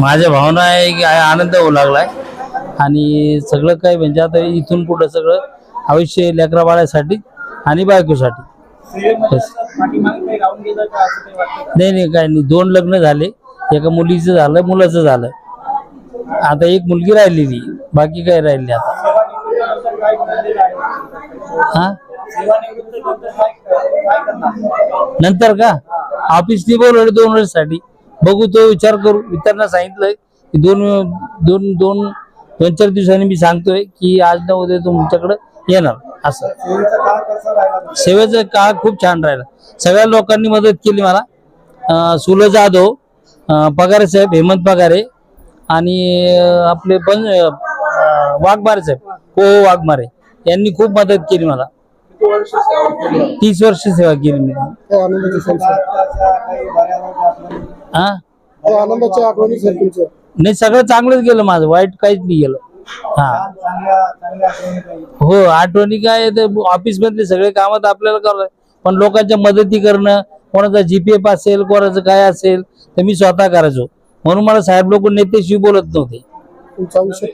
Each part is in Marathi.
माझ्या भावना आहे की आनंद होऊ लागलाय. आणि सगळं काही म्हणजे आता इथून पुढं सगळं आयुष्य लेकरा बाळासाठी आणि बायकोसाठी. नाही नाही काही नाही. दोन लग्न झाले. एका मुलीचं झालं मुलाचं झालं. आता एक मुलगी राहिलेली. बाकी काही राहिली आता. हा? नंतर का? ऑफिसने बोलवलं दोन वर्षासाठी. बघू तो विचार करू. मित्रांना सांगितलंय की दोन दोन दोन दोन चार दिवसांनी मी सांगतोय की आज न उद्या तुमच्याकडे येणार. असं. सेवेचा काळ खूप छान राहिला. सगळ्या लोकांनी मदत केली मला. सुलं जाधव पगारे साहेब हेमंत पगारे आणि आपले पण वाघमारे साहेब को वाघमारे यांनी खूप मदत केली मला. तीस वर्ष सेवा केली मी. हा आनंदाच्या आठवणी सर तुमच्या नाही सगळं चांगलंच गेलं माझं वाईट काहीच नाही गेलं. हा. हो आठवणी काय ते ऑफिस मधले सगळे कामात आपल्याला करावं पण लोकांच्या मदती करणं कोणाचा जीपीएफ असेल कोणाचं काय असेल तर मी स्वतः करायचो. म्हणून मला साहेब लोक नेतेशी बोलत नव्हते. तुमच्या आयुष्यात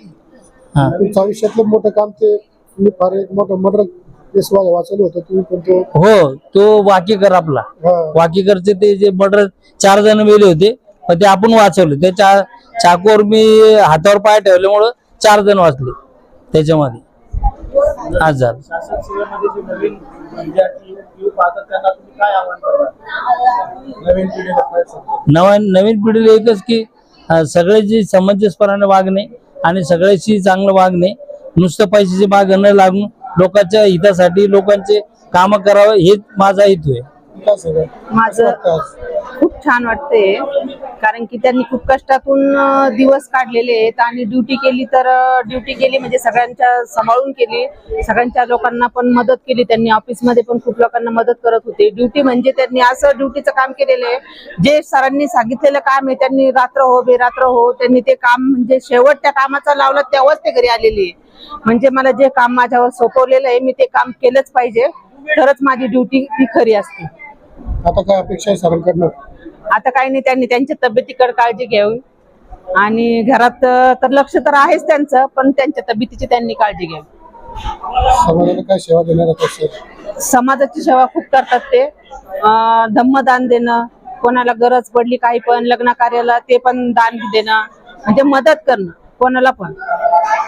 हा. तुमच्या आयुष्यातलं मोठं काम ते तुम्ही फार एक मोठं मर्डर केस वाचवलं होतं तुम्ही पण तो हो तो वाकीकर आपला. हा, वाकीकरचे ते जे मर्डर चार जण मेले होते पण ते आपण वाचवले. त्या चा चाकूवर मी हातावर पाय ठेवल्यामुळं चार जण वाचले त्याच्यामध्ये. आज झालं शासन सेवेमध्ये जे नवीन विद्यार्थी युवक पाहतात त्यांना तुम्ही काय आव्हान करणार नवीन पिढीला काय सांगता? नवा नवीन पिढीला एकच की अं, सगळ्याची समंजसपणाने वागणे आणि सगळ्याशी चांगलं वागणे नुसतं पैशाची मागं न लागून लोकांच्या हितासाठी लोकांचे काम करावं हेच माझा हेतू आहे. माझं खूप छान वाटते कारण की त्यांनी खूप कष्टातून दिवस काढलेले आहेत आणि ड्युटी केली तर ड्युटी केली म्हणजे सगळ्यांच्या सांभाळून केली. सगळ्यांच्या लोकांना पण मदत केली त्यांनी. ऑफिसमध्ये पण खूप लोकांना मदत करत होते. ड्युटी म्हणजे त्यांनी असं ड्युटीचं काम केलेलं आहे. जे सरांनी सांगितलेलं काम आहे त्यांनी रात्र हो बेरात्र हो त्यांनी ते काम म्हणजे शेवट त्या कामाचा लावला तेव्हाच ते घरी आलेले म्हणजे मला जे काम माझ्यावर सोपवलेलं आहे मी ते काम केलंच पाहिजे. तरच माझी ड्युटी ती खरी असते. आता काय अपेक्षा आहे सरांकडनं? आता काही नाही त्यांनी त्यांच्या तब्येतीकडे काळजी घ्यावी. आणि घरात तर लक्ष तर आहेच त्यांचं पण त्यांच्या तब्येतीची त्यांनी काळजी घ्यावी. समाजाला काय सेवा देणार आता सर? समाजाची सेवा खूप करतात ते. अं, धम्मदान देणं कोणाला गरज पडली काही पण लग्न कार्याला ते पण दान देणं म्हणजे मदत करणं कोणाला पण.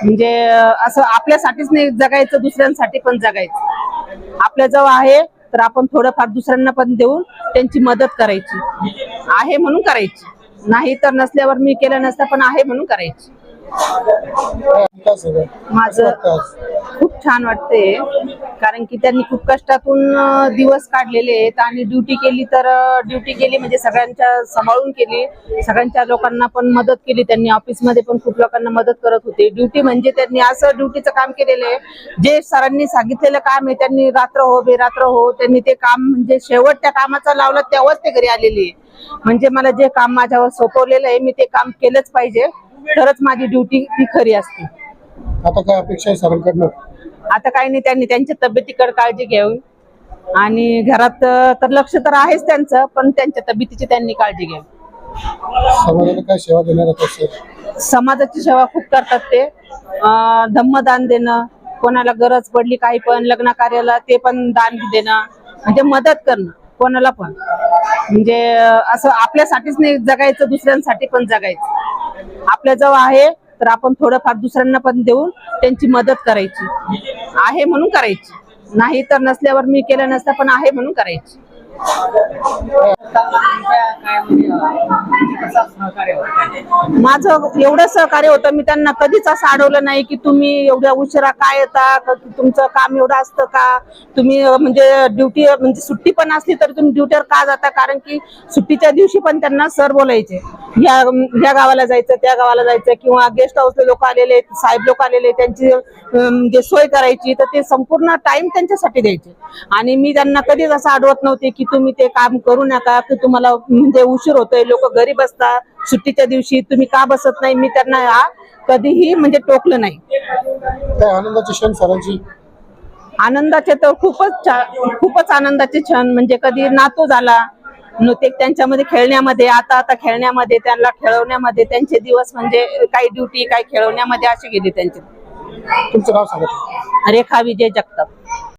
म्हणजे अं, असं आपल्यासाठीच नाही जगायचं दुसऱ्यांसाठी पण जगायचं. आपल्या जवळ आहे तर आपण थोडंफार दुसऱ्यांना पण देऊन त्यांची मदत करायची. आहे म्हणून करायची. नाही तर नसल्यावर मी केलं नसतं पण आहे म्हणून करायची. माझं छान वाटते. कारण की त्यांनी खूप कष्टातून दिवस काढलेले आहेत आणि ड्युटी केली तर ड्युटी केली म्हणजे सगळ्यांच्या सांभाळून केली. सगळ्यांच्या लोकांना पण मदत केली. त्यांनी ऑफिसमध्ये पण खूप लोकांना मदत करत होते. ड्युटी म्हणजे त्यांनी असं ड्युटीचं काम केलेलं आहे. जे सरांनी सांगितलेलं काम आहे त्यांनी रात्र हो बेरात्र हो त्यांनी ते काम म्हणजे शेवट त्या कामाचा लावला तेव्हाच ते घरी आलेले आहे. म्हणजे मला जे काम माझ्यावर सोपवलेलं आहे मी ते काम केलंच पाहिजे. तरच माझी ड्युटी ती खरी असते. आता काय अपेक्षा आहे सरांकडनं? आता काही नाही त्यांनी त्यांच्या तब्येतीकडे काळजी घ्यावी. आणि घरात तर लक्ष तर आहेच त्यांचं पण त्यांच्या तब्येतीची त्यांनी काळजी घ्यावी. समाजाला काय सेवा देणार आता सर समाजाची सेवा खूप करतात ते. अं, धम्मदान देणं कोणाला गरज पडली काही पण लग्न कार्याला ते पण दान देणं म्हणजे मदत करणं कोणाला पण. म्हणजे अं, असं आपल्यासाठीच नाही जगायचं दुसऱ्यांसाठी पण जगायचं. आपल्या जवळ आहे तर आपण थोडंफार दुसऱ्यांना पण देऊन त्यांची मदत करायची. आहे म्हणून करायची. नाही तर नसल्यावर मी केलं नसतं पण आहे म्हणून करायची. माझं एवढं सहकार्य होतं मी त्यांना कधीच असं अडवलं नाही की तुम्ही एवढ्या उशिरा काय येता तुमचं काम एवढं असतं का? तुम्ही म्हणजे ड्युटी म्हणजे सुट्टी पण असली तर तुम्ही ड्युटीवर का जाता? कारण की सुट्टीच्या दिवशी पण त्यांना सर बोलायचे. या या गावाला जायचं त्या गावाला जायचं किंवा गेस्ट हाऊसले लोक आलेले साहेब लोक आलेले त्यांची म्हणजे सोय करायची तर ते संपूर्ण टाइम त्यांच्यासाठी द्यायचे. आणि मी त्यांना कधीच असं अडवत नव्हते की तुम्ही ते काम करू नका की तुम्हाला म्हणजे उशीर होतोय लोक घरी बसतात सुट्टीच्या दिवशी तुम्ही का बसत नाही? मी त्यांना कधीही म्हणजे टोकलं नाही. काय आनंदाचे क्षण सरांची? आनंदाचे तर खूपच खूपच आनंदाचे क्षण. म्हणजे कधी नातू झाला न ते त्यांच्यामध्ये खेळण्यामध्ये आता आता खेळण्यामध्ये त्यांना खेळवण्यामध्ये त्यांचे दिवस म्हणजे काही ड्युटी काही खेळवण्यामध्ये असे गेले त्यांचे. तुमचं नाव सांगा. रेखा विजय जगताप.